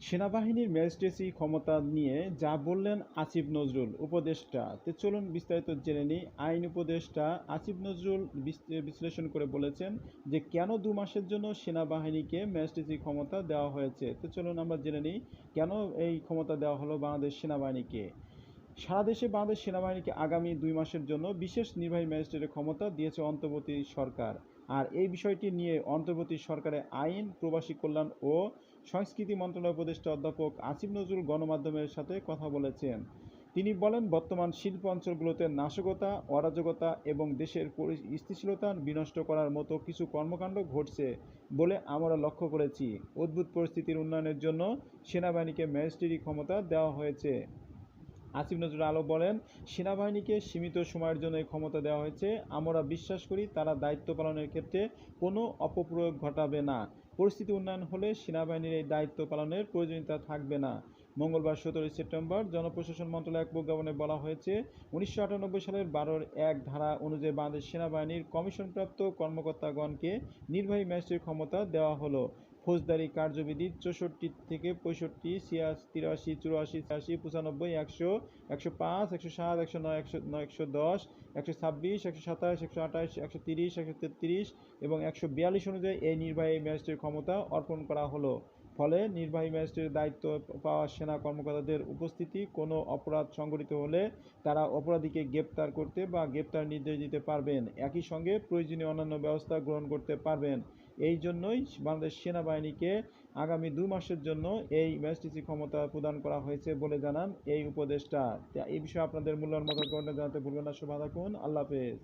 সেনাবাহিনীর ম্যাজিস্ট্রেসি ক্ষমতা নিয়ে যা বললেন আসিফ নজরুল, উপদেষ্টা। তো চলুন বিস্তারিত জেনে নিই। আইন উপদেষ্টা আসিফ নজরুল বিশ্লেষণ করে বলেছেন যে, কেন দু মাসের জন্য সেনাবাহিনীকে ম্যাজিস্ট্রেসি ক্ষমতা দেওয়া হয়েছে? তো চলুন আমরা জেনে নিই, কেন এই ক্ষমতা দেওয়া হলো বাংলাদেশ সেনাবাহিনীকে? সারা দেশে বাংলাদেশ সেনাবাহিনীকে আগামী দুই মাসের জন্য বিশেষ নির্বাহী ম্যাজিস্ট্রেটের ক্ষমতা দিয়েছে অন্তর্বর্তী সরকার। আর এই বিষয়টি নিয়ে অন্তর্বর্তী সরকারের আইন, প্রবাসী কল্যাণ ও সংস্কৃতি মন্ত্রণালয় উপদেষ্টা অধ্যাপক আসিফ নজরুল গণমাধ্যমের সাথে কথা বলেছেন। তিনি বলেন, বর্তমান শিল্প অঞ্চলগুলোতে নাশকতা, অরাজকতা এবং দেশের স্থিতিশীলতা বিনষ্ট করার মতো কিছু কর্মকাণ্ড ঘটছে বলে আমরা লক্ষ্য করেছি। অদ্ভুত পরিস্থিতির উন্নয়নের জন্য সেনাবাহিনীকে ম্যাজিস্ট্রেরি ক্ষমতা দেওয়া হয়েছে। আসিফ নজরুল আলো বলেন, সেনাবাহিনীকে সীমিত সময়ের জন্য ক্ষমতা দেওয়া হয়েছে। আমরা বিশ্বাস করি তারা দায়িত্ব পালনের ক্ষেত্রে কোনো অপপ্রয়োগ ঘটাবে না। পরিস্থিতি উন্নয়ন হলে সেনাবাহিনীর এই দায়িত্ব পালনের প্রয়োজনীয়তা থাকবে না। মঙ্গলবার সতেরোই সেপ্টেম্বর জনপ্রশাসন মন্ত্রণালয় এক প্রজ্ঞাপনে বলা হয়েছে, উনিশশো আটানব্বই সালের বারোর এক ধারা অনুযায়ী বাংলাদেশ সেনাবাহিনীর কমিশনপ্রাপ্ত কর্মকর্তাগণকে নির্বাহী ম্যাজিস্ট্রেট ক্ষমতা দেওয়া হলো। ফৌজদারি কার্যবিধি চৌষট্টি থেকে পঁয়ষট্টি ছিয়াশি তিরাশি, চুরাশি, ছিয়াশি, পঁচানব্বই, একশো একশো পাঁচ, একশো সাত, একশো নয় একশো নয়, একশো দশ, একশো ছাব্বিশ, একশো সাতাশ, একশো আঠাশ, একশো তিরিশ, একশো তেত্রিশ এবং একশো বিয়াল্লিশ অনুযায়ী এই নির্বাহী ম্যাজিস্ট্রেট ক্ষমতা অর্পণ করা হলো। ফলে নির্বাহী ম্যাজিস্ট্রেটের দায়িত্ব পাওয়া সেনা কর্মকর্তাদের উপস্থিতি কোনো অপরাধ সংঘটিত হলে তারা অপরাধীকে গ্রেপ্তার করতে বা গ্রেপ্তার নির্দেশ দিতে পারবেন। একই সঙ্গে প্রয়োজনীয় অন্যান্য ব্যবস্থা গ্রহণ করতে পারবেন। এই জন্যই বাংলাদেশ সেনাবাহিনীকে আগামী দু মাসের জন্য এই ম্যাজিস্ট্রেসি ক্ষমতা প্রদান করা হয়েছে বলে জানান এই উপদেষ্টা। এই বিষয়ে আপনাদের মূল্যায়ন মতো জানাতে ভুলবেন না। শুভ থাকুন। আল্লাহ হাফেজ।